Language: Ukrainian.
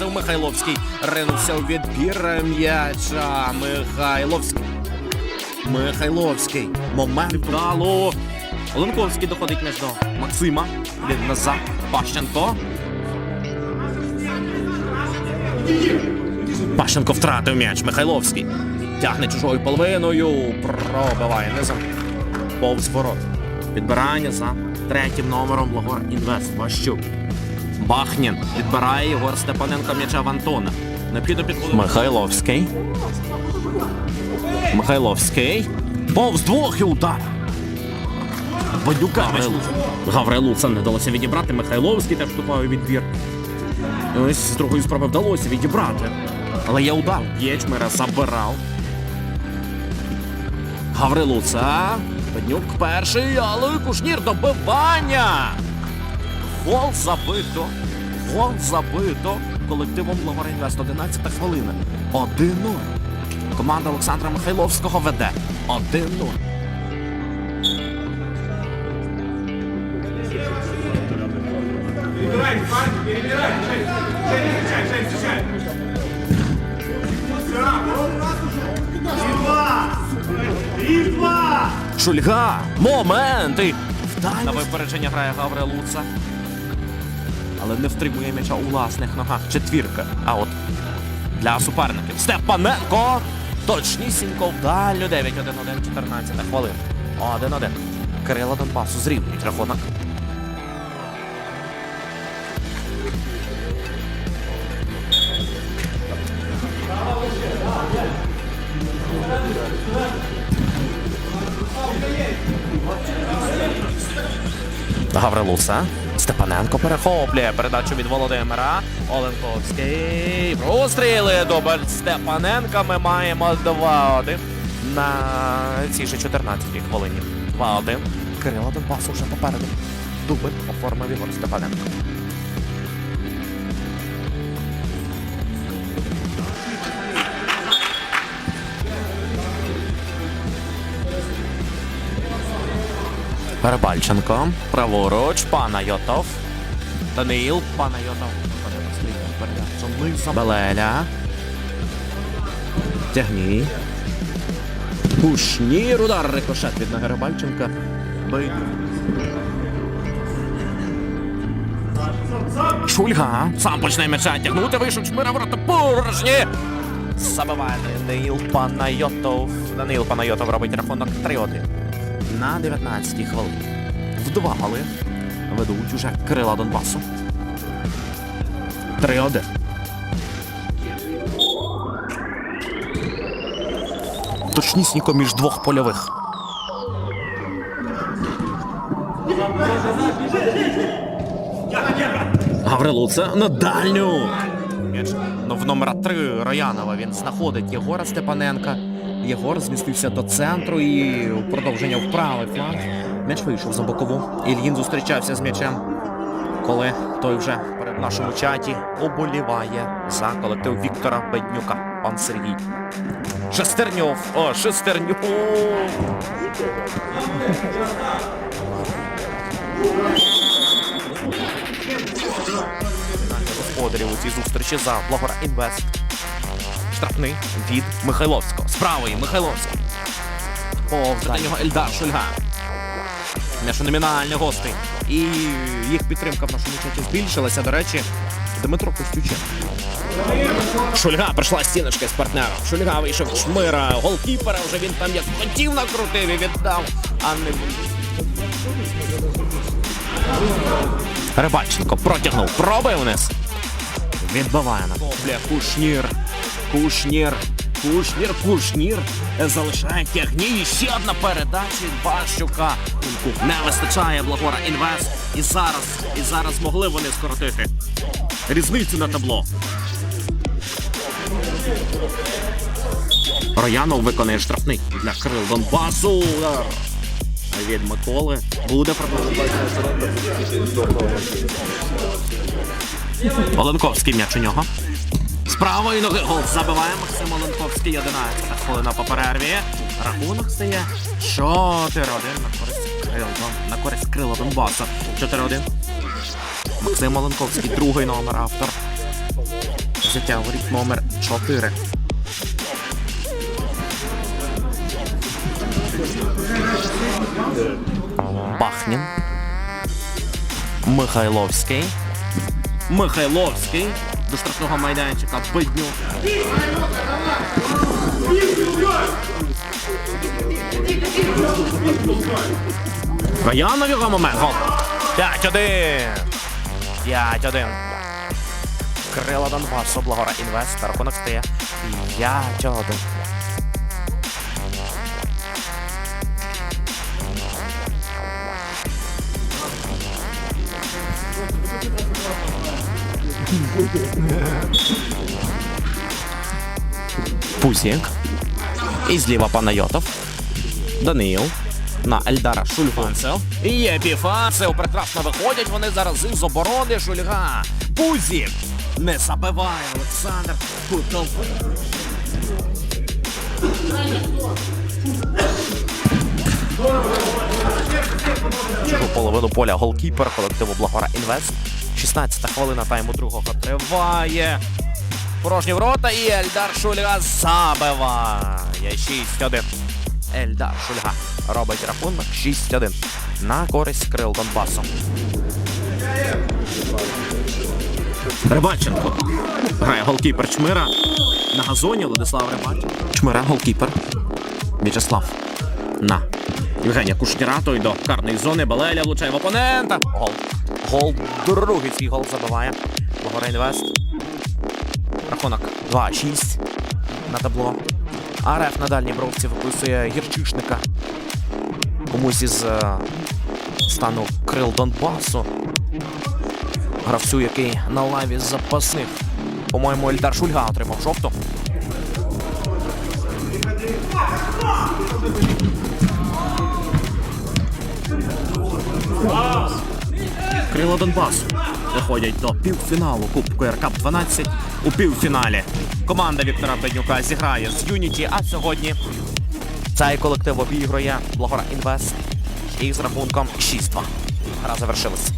Максим Михайловський ринувся у відбір м'яча. Михайловський. Михайловський. Момент вдало. Оленковський доходить м'яч до Максима. Він назад. Пащенко. Пащенко втратив м'яч. Михайловський. Тягне чужою половиною. Пробиває низом. Повз ворот. Підбирання за третім номером Лагор Інвест. Ващук. Бахнін відбирає Єгор Степаненко м'яча в Антона. Необхідно підходити. Михайловський. Михайловський. Повз двох і удар. Бадюка. Гаврилу це не вдалося відібрати. Михайловський теж вступає у відбір. Ось з другої спроби вдалося відібрати. Але є удар. Єчмера забирав. Гаврилуца. Беднюк перший, але Кушнір добивання. Гол забито. Гол забито. Колективом Лаваринвест 11 хвилина. 1-0. Команда Олександра Михайловського веде. 1-0. Перебирай, перебирай. Шульга! Моменти! На випередження грає Гаврилуца. Але не втримує м'яча у власних ногах. Четвірка. А от для суперників. Степаненко! Точнісінько вдалю 9-1-1, 14 хвилин. 1-1. Кирило Донбасу зрівнюють рахунок. Гаврилуса. Степаненко перехоплює передачу від Володимира. Оленковський. Простріли дубль Степаненка. Ми маємо 2-1 на цій же 14-й хвилині. 2-1. Кирило Донбасу вже попереду. Дубль оформив Ігор Степаненко. Рибальченко. Праворуч. Панайотов. Даниїл. Панайотов. Белеля. Тягні. Кушнір. Удар рикошет від ноги Рибальченка. Шульга. Сам почне м'яча тягнути. Вийшов Чмира ворота порожні. Забиває Даниїл Панайотов. Даниїл Панайотов робить рахунок 3-1 на 19-й хвилині. В два голи ведуть уже крила Донбасу. 3-1. Точнісінько між двох польових. Гаврилуце на дальню. М'яч в номера 3 Роянова він знаходить Єгора Степаненка. Єгор змістився до центру і у продовження в правий фланг. М'яч вийшов за бокову. Ільїн зустрічався з м'ячем, коли той вже перед нашому чаті оболіває за колектив Віктора Беднюка. Пан Сергій. Шестерньов. О, Шестерньов. Господарів у цій зустрічі за Благора Інвест. Штрафний від Михайловського. З Михайловський. Повз до нього Ельдар Шульга. М'яч номінальний гостей. І їх підтримка в нашому чаті збільшилася. До речі, Дмитро Костюченко. Шульга прийшла стіночка з партнером. Шульга вийшов Чмира. Голкіпера вже він там як хотів накрутив і віддав. А не Рибальченко протягнув. Пробив вниз. Відбиває на Бля, Кушнір. Кушнір. Кушнір, Кушнір. Залишає тягні. І ще одна передача від Бащука. Не вистачає Благора Інвест. І зараз, і зараз могли вони скоротити різницю на табло. Роянов виконує штрафний для Крил Донбасу. Від Миколи буде продовжувати. Оленковський м'яч у нього. З правої ноги гол забиває Максим Оленковський. 11 хвилина по перерві. Рахунок стає 4-1 на користь Крила, на користь Крила Донбаса. 4-1. Максим Оленковський, другий номер автор. Взяття воріт номер 4. Бахнін. Михайловський. Михайловський. До штрафного майданчика. Каянов його момент. Гол. 5-1. 5-1. Крила Донбасу, Благора Інвест. Рахунок стає 5-1. Пузік. І зліва Панайотов. Даниїл. На Ельдара Шульфанцев. І є Біфанцев. Прекрасно виходять вони зараз із оборони Шульга. Пузік. Не забиває Олександр Кутов. Чужу половину поля голкіпер колективу Благора Інвест. 16 хвилина тайму другого триває. Порожні ворота і Ельдар Шульга забиває. 6-1. Ельдар Шульга робить рахунок 6-1 на користь крил Донбасу. Рибаченко. Грає голкіпер Чмира. На газоні Владислав Рибаченко. Чмира голкіпер. В'ячеслав. На. Євгенія Кушніра, той до карної зони. Балеля влучає в опонента. Гол. Гол. Другий свій гол забиває. Благора Інвест. Рахунок 2-6 на табло. АРФ на дальній бровці виписує гірчишника. Комусь із е, стану крил Донбасу. Гравцю, який на лаві запасних. По-моєму, Ельдар Шульга отримав жовту. Крила Донбасу виходять до півфіналу Кубку РК 12 у півфіналі. Команда Віктора Пенюка зіграє з Юніті, а сьогодні цей колектив обігрує Благора Інвест із рахунком 6-2. Гра завершилась.